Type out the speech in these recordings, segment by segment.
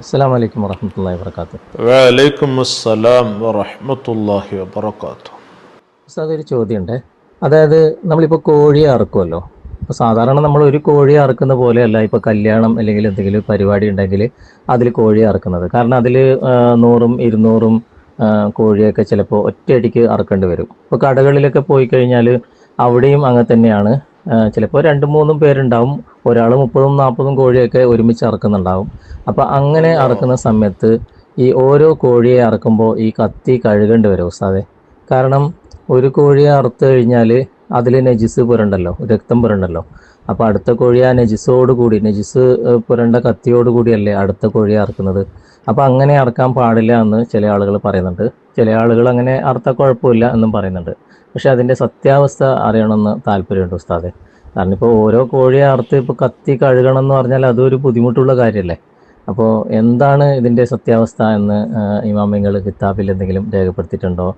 അസ്സാം വലൈക്കും വലൈക്കും അസ്സലാം ഒരു ചോദ്യമുണ്ട്. അതായത് നമ്മളിപ്പോൾ കോഴിയെ അറുക്കുമല്ലോ അപ്പോൾ സാധാരണ നമ്മൾ ഒരു കോഴിയെ അറുക്കുന്ന പോലെയല്ല ഇപ്പോൾ കല്യാണം അല്ലെങ്കിൽ എന്തെങ്കിലും പരിപാടി ഉണ്ടെങ്കിൽ അതിൽ കോഴിയെ അറുക്കുന്നത്. കാരണം അതിൽ നൂറും ഇരുന്നൂറും കോഴിയൊക്കെ ചിലപ്പോൾ ഒറ്റയടിക്ക് അറുക്കേണ്ടി വരും. ഇപ്പോൾ കടകളിലൊക്കെ പോയി കഴിഞ്ഞാൽ അവിടെയും അങ്ങനെ തന്നെയാണ്. ചിലപ്പോൾ രണ്ടും മൂന്നും പേരുണ്ടാവും. ഒരാൾ മുപ്പതും നാൽപ്പതും കോഴിയൊക്കെ ഒരുമിച്ച് അറക്കുന്നുണ്ടാവും. അപ്പോൾ അങ്ങനെ അറക്കുന്ന സമയത്ത് ഈ ഓരോ കോഴിയെ അറക്കുമ്പോൾ ഈ കത്തി കഴുകേണ്ടി വരും ഉസ്താദെ. കാരണം ഒരു കോഴിയെ അറുത്ത് കഴിഞ്ഞാൽ അതിൽ നെജിസ് പുരണ്ടല്ലോ രക്തം പുരണ്ടല്ലോ. അപ്പോൾ അടുത്ത കോഴി ആ നെജിസോട് കൂടി നജിസ് പുരണ്ട കത്തിയോട് കൂടിയല്ലേ അടുത്ത കോഴിയെ അറക്കുന്നത്. അപ്പോൾ അങ്ങനെ അറക്കാൻ പാടില്ല എന്ന് ചില ആളുകൾ പറയുന്നുണ്ട്. ചില ആളുകൾ അങ്ങനെ അർത്ഥ കുഴപ്പമില്ല എന്നും പറയുന്നുണ്ട്. പക്ഷെ അതിന്റെ സത്യാവസ്ഥ അറിയണമെന്ന് താല്പര്യമുണ്ട് ഉസ്താദെ. കാരണം ഇപ്പോൾ ഓരോ കോഴിയെ അറുത്ത് ഇപ്പോൾ കത്തി കഴുകണം എന്ന് പറഞ്ഞാൽ അതൊരു ബുദ്ധിമുട്ടുള്ള കാര്യമല്ലേ അപ്പോൾ എന്താണ് ഇതിന്റെ സത്യാവസ്ഥ എന്ന് ഇമാമിങ്ങൾ കിതാബിൽ എന്തെങ്കിലും രേഖപ്പെടുത്തിയിട്ടുണ്ടോ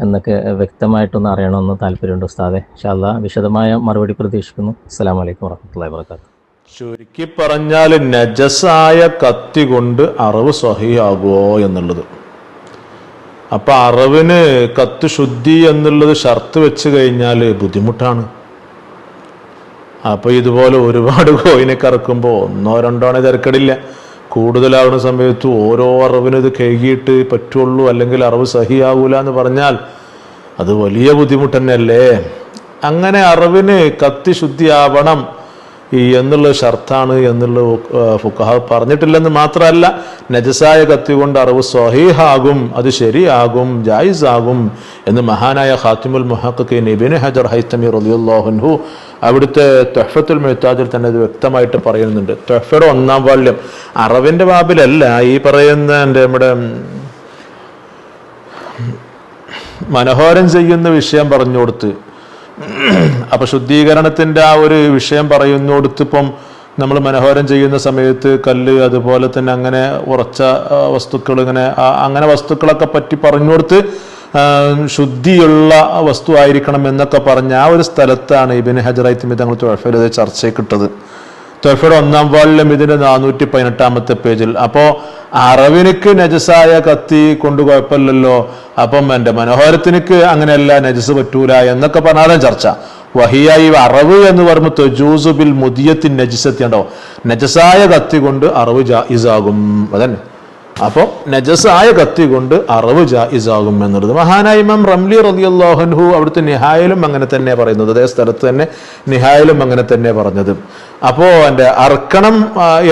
എന്നൊക്കെ വ്യക്തമായിട്ടൊന്ന് അറിയണമെന്ന് താല്പര്യമുണ്ട് ഉസ്താദെ. ഷാല്ല വിശദമായ മറുപടി പ്രതീക്ഷിക്കുന്നു. അസ്സാം വലൈക്കും വർഹമത്തല്ലാ വാബർക്കാത്തു ചുരുക്കി പറഞ്ഞാൽ നജസായ കത്തി കൊണ്ട് അറിവ് സഹിയാകുമോ എന്നുള്ളത്. അപ്പൊ അറിവിന് കത്ത് ശുദ്ധി എന്നുള്ളത് ഷർത്ത് വെച്ച് കഴിഞ്ഞാൽ ബുദ്ധിമുട്ടാണ്. അപ്പൊ ഇതുപോലെ ഒരുപാട് കോയിനെ കറക്കുമ്പോൾ ഒന്നോ രണ്ടോ ആണെ തിരക്കടില്ല. കൂടുതലാവുന്ന സമയത്ത് ഓരോ അറിവിനും ഇത് കഴുകിയിട്ട് പറ്റുള്ളൂ അല്ലെങ്കിൽ അറിവ് സഹിയാവൂല എന്ന് പറഞ്ഞാൽ അത് വലിയ ബുദ്ധിമുട്ട് തന്നെയല്ലേ അങ്ങനെ അറിവിന് കത്തി ശുദ്ധിയാവണം. ഈ എന്നുള്ള ഷർത്താണ് എന്നുള്ള ഫുക്കഹ പറഞ്ഞിട്ടില്ലെന്ന് മാത്രമല്ല നജസായ കത്തി കൊണ്ട് അറിവ് സ്വഹീഹാകും അത് ശരിയാകും ജായിസ് ആകും എന്ന് മഹാനായ ഖാത്തിമുൽ മുഹക്കി നിബിൻ ഹജർ ഹൈത്തമി റലിയുല്ലാഹുൻഹു അവിടുത്തെ തൊഹഫത്തുൽ മെഹ്താജിൽ തന്നെ ഇത് വ്യക്തമായിട്ട് പറയുന്നുണ്ട്. തൊഹഫയുടെ ഒന്നാം വാല്യം. അറിവിന്റെ ബാബിലല്ല ഈ പറയുന്ന എന്റെ നമ്മുടെ മനോഹരം ചെയ്യുന്ന വിഷയം പറഞ്ഞു കൊടുത്ത് അപ്പൊ ശുദ്ധീകരണത്തിന്റെ ആ ഒരു വിഷയം പറയുന്നിടത്തിപ്പം നമ്മൾ മനോഹരം ചെയ്യുന്ന സമയത്ത് കല്ല് അതുപോലെ തന്നെ അങ്ങനെ ഉറച്ച വസ്തുക്കൾ ഇങ്ങനെ അങ്ങനെ വസ്തുക്കളൊക്കെ പറ്റി പറഞ്ഞുകൊടുത്ത് ശുദ്ധിയുള്ള വസ്തു ആയിരിക്കണം എന്നൊക്കെ പറഞ്ഞ ആ ഒരു സ്ഥലത്താണ് ഇബിന് ഹജറായി തങ്ങൾ തുഴഫയിൽ ചർച്ചയ്ക്ക് ഇട്ടത് തൊഫയുടെ ഒന്നാം വാളിലും ഇതിന്റെ നാനൂറ്റി പതിനെട്ടാമത്തെ പേജിൽ. അപ്പോ അറവിനിക്ക് നജസായ കത്തി കൊണ്ട് കുഴപ്പമില്ലല്ലോ. അപ്പം എന്റെ മനോഹരത്തിനിക്ക് അങ്ങനെയല്ല നജസ് പറ്റൂല എന്നൊക്കെ പറഞ്ഞാലും ചർച്ച. വഹിയായി അറവ് എന്ന് പറയുമ്പോൾ തൊജൂസു മുതിയത്തിൻ മുദിയത്തിൻ നജിസത്തി ഉണ്ടോ നജസായ കത്തി കൊണ്ട് അറവ് ജായിസാകും. അതന്നെ. അപ്പോൾ നജസായ കത്തി കൊണ്ട് അറവ് ജായിസാകും എന്നുള്ളത്. മഹാനായ ഇമാം റംലി റളിയല്ലാഹുൻഹു അവിടുത്തെ നിഹായിലും അങ്ങനെ തന്നെ പറയുന്നത്. അതേ സ്ഥലത്ത് തന്നെ നിഹായിലും അങ്ങനെ തന്നെ പറഞ്ഞത്. അപ്പോൾ എന്റെ അർക്കണം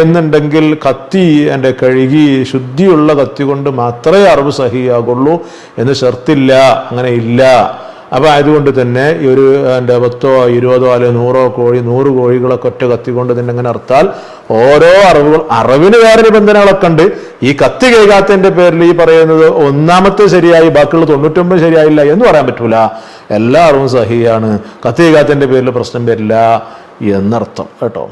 എന്നുണ്ടെങ്കിൽ കത്തി എന്റെ കഴുകി ശുദ്ധിയുള്ള കത്തി കൊണ്ട് മാത്രമേ അറിവ് സഹിയാകുള്ളൂ എന്ന് ഷർത്തില്ല അങ്ങനെ ഇല്ല. അപ്പൊ അതുകൊണ്ട് തന്നെ ഈ ഒരു എന്റെ പത്തോ ഇരുപതോ അല്ലെങ്കിൽ നൂറോ കോഴി നൂറ് കോഴികളൊക്കെ ഒറ്റ കത്തിക്കൊണ്ട് തന്നെ അങ്ങനെ അർത്താൽ ഓരോ അറിവുകൾ അറിവിന് വേറെ നിബന്ധനകളൊക്കെ ഉണ്ട്. ഈ കത്തി കേൾക്കാത്തതിന്റെ പേരിൽ ഈ പറയുന്നത് ഒന്നാമത്തെ ശരിയായി ബാക്കിയുള്ള തൊണ്ണൂറ്റൊമ്പത് ശരിയായില്ല എന്ന് പറയാൻ പറ്റൂല. എല്ലാ അറിവും സഹിയാണ്. കത്തി കേൾക്കാത്തതിന്റെ പേരിൽ പ്രശ്നം വരില്ല എന്നർത്ഥം. കേട്ടോ.